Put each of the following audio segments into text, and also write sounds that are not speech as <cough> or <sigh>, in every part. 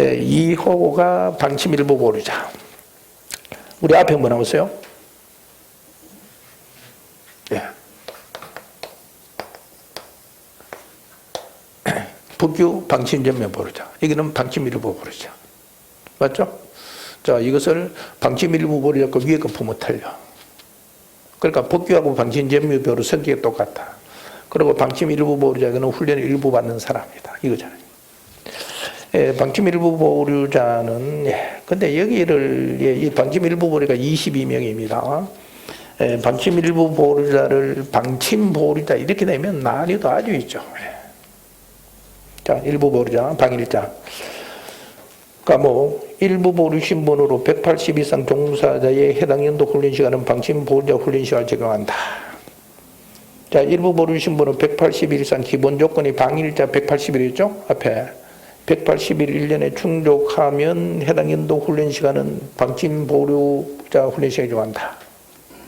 에, 2호가 방침 일부 보류자. 우리 앞에 뭐 나왔어요? 예. <clears throat> 북유 방침 전면 보류자. 여기는 방침 일부 보류자. 맞죠? 자, 이것을 방침 일부 보류자 그 위에 거 품어 틀려. 그러니까 복귀하고 방침 전면 보류 성격이 똑같다. 그리고 방침 일부 보류자는 훈련을 일부 받는 사람이다. 이거잖아요. 예, 방침 일부 보류자는 예, 근데 여기를 예, 이 방침 일부 보류가 22명입니다. 예, 방침 일부 보류자를 방침 보류자 이렇게 되면 난이도 아주 있죠. 예. 자, 일부 보류자, 방일자. 그러니까 뭐 일부 보류 신분으로 180 이상 종사자의 해당 연도 훈련 시간은 방침 보류자 훈련 시간을 적용한다. 자, 일부 보류 신분은 180일 이상 기본 조건이 방일자 180일이죠? 앞에 180일 1년에 충족하면 해당 연도 훈련 시간은 방침 보류자 훈련 시간이 적용한다.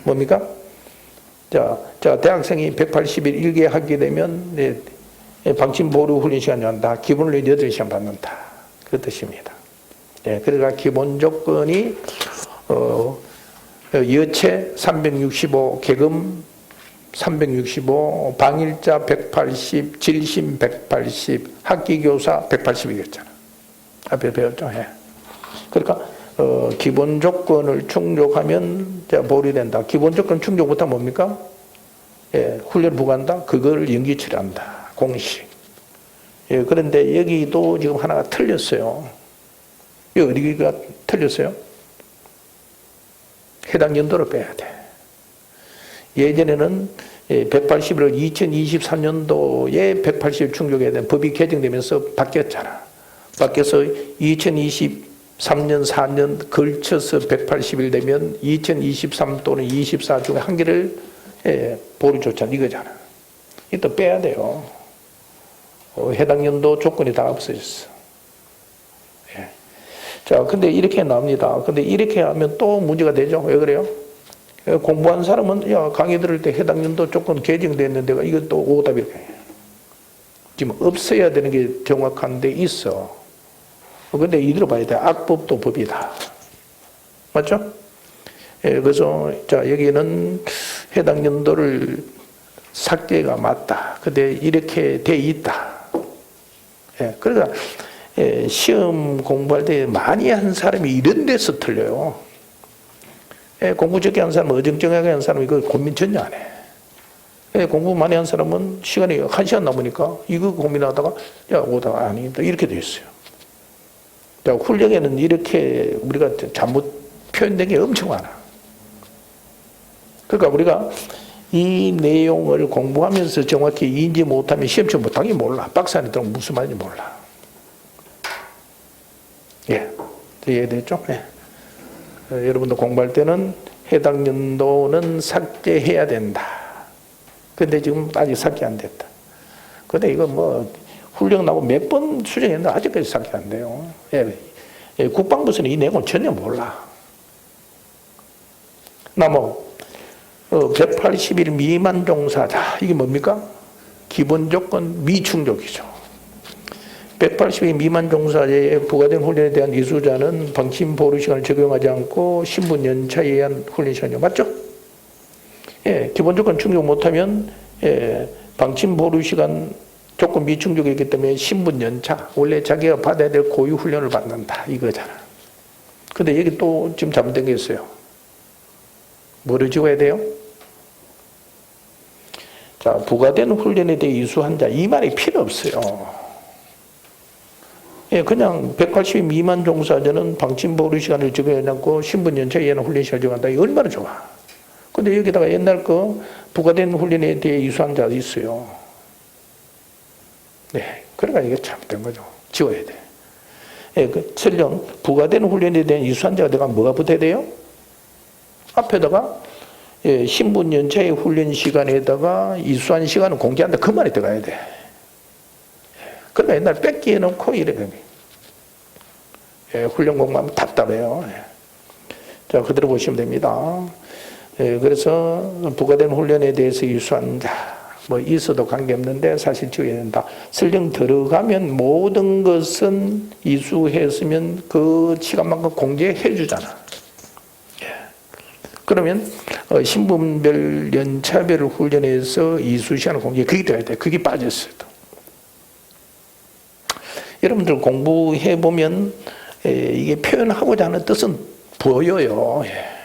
뭡니까? 자, 자 대학생이 180일 일개 하게 되면 네, 방침 보류 훈련 시간이 한다. 기본으로 8시간 받는다. 그 뜻입니다. 네, 그러니까 기본 조건이 어, 여체 365 개금 365 방일자 180 질심 180 학기교사 180이겠잖아. 앞에 배웠죠. 예. 그러니까 어, 기본 조건을 충족하면 자, 보류된다. 기본 조건 충족 못하면 뭡니까? 예, 훈련 부과한다. 그걸 연기 처리한다. 공식. 예, 그런데 여기도 지금 하나가 틀렸어요. 이 어디가 틀렸어요? 해당 연도로 빼야 돼. 예전에는 180을 2023년도에 180을 충족해야 되는 법이 개정되면서 바뀌었잖아. 바뀌어서 2023년, 4년 걸쳐서 180일 되면 2023 또는 24 중에 한 개를 보류 조차 이거잖아. 이또 빼야 돼요. 어, 해당 연도 조건이 다 없어졌어. 예. 자, 근데 이렇게 나옵니다. 근데 이렇게 하면 또 문제가 되죠. 왜 그래요? 공부한 사람은 야 강의 들을 때 해당 연도 조건 개정됐는데 이건 또 오답이렇게 지금 없어야 되는 게 정확한 데 있어. 근데 이대로 봐야 돼. 악법도 법이다. 맞죠? 예, 그래서 자 여기는 해당 연도를 삭제가 맞다. 근데 이렇게 돼 있다. 예, 그러니까 예, 시험 공부할 때 많이 한 사람이 이런 데서 틀려요. 예, 공부 적게 한 사람은 어정쩡하게 한 사람은 이거 고민 전혀 안 해. 예, 공부 많이 한 사람은 시간이 한 시간 남으니까 이거 고민하다가 야 오다가 아니다 이렇게 돼 있어요. 자, 훈령에는 이렇게 우리가 잘못 표현된 게 엄청 많아. 그러니까 우리가 이 내용을 공부하면서 정확히 인지 못하면 시험치 못하기 몰라. 박스 안에 들어가면 무슨 말인지 몰라. 예. 이해됐죠? 예. 어, 여러분도 공부할 때는 해당 연도는 삭제해야 된다. 근데 지금 아직 삭제 안 됐다. 근데 이거 뭐 훈령 나고 몇 번 수정했는데 아직까지 삭제 안 돼요. 예. 예. 국방부에서는 이 내용을 전혀 몰라. 나뭐 어, 180일 미만 종사자 이게 뭡니까? 기본 조건 미충족이죠. 180일 미만 종사자에 부과된 훈련에 대한 이수자는 방침 보류 시간을 적용하지 않고 신분 연차에 의한 훈련 시간이요. 맞죠? 예, 기본 조건 충족 못하면 예, 방침 보류 시간 조건 미충족이기 때문에 신분 연차 원래 자기가 받아야 될 고유 훈련을 받는다 이거잖아. 근데 여기 또 지금 잘못된 게 있어요. 뭐를 지워야 돼요? 자, 부과된 훈련에 대해 이수한 자, 이 말이 필요 없어요. 예, 그냥 180 미만 종사자는 방침 보류 시간을 적용해놓고 신분 연차에 의한 훈련 시간을 적용한다. 이 얼마나 좋아. 근데 여기다가 옛날 거 부과된 훈련에 대해 이수한 자도 있어요. 네. 그러니까 이게 잘못된 거죠. 지워야 돼. 예, 그, 설령 부과된 훈련에 대한 이수한 자가 내가 뭐가 붙어야 돼요? 앞에다가 예, 신분 연차의 훈련 시간에다가 이수한 시간을 공개한다. 그 말이 들어가야 돼. 그러니까 옛날 뺏기 해 놓고 이래. 예, 훈련 공부하면 답답해요. 예. 자, 그대로 보시면 됩니다. 예, 그래서 부과된 훈련에 대해서 이수한 자. 뭐 있어도 관계없는데 사실 지어야 된다. 설령 들어가면 모든 것은 이수했으면 그 시간만큼 공제해 주잖아. 예. 그러면 어, 신분별 연차별 훈련에서 이수 시간을 공제 그게 돼야 돼. 그게 빠졌어요. 또. 여러분들 공부해 보면 이게 표현하고자 하는 뜻은 보여요. 예.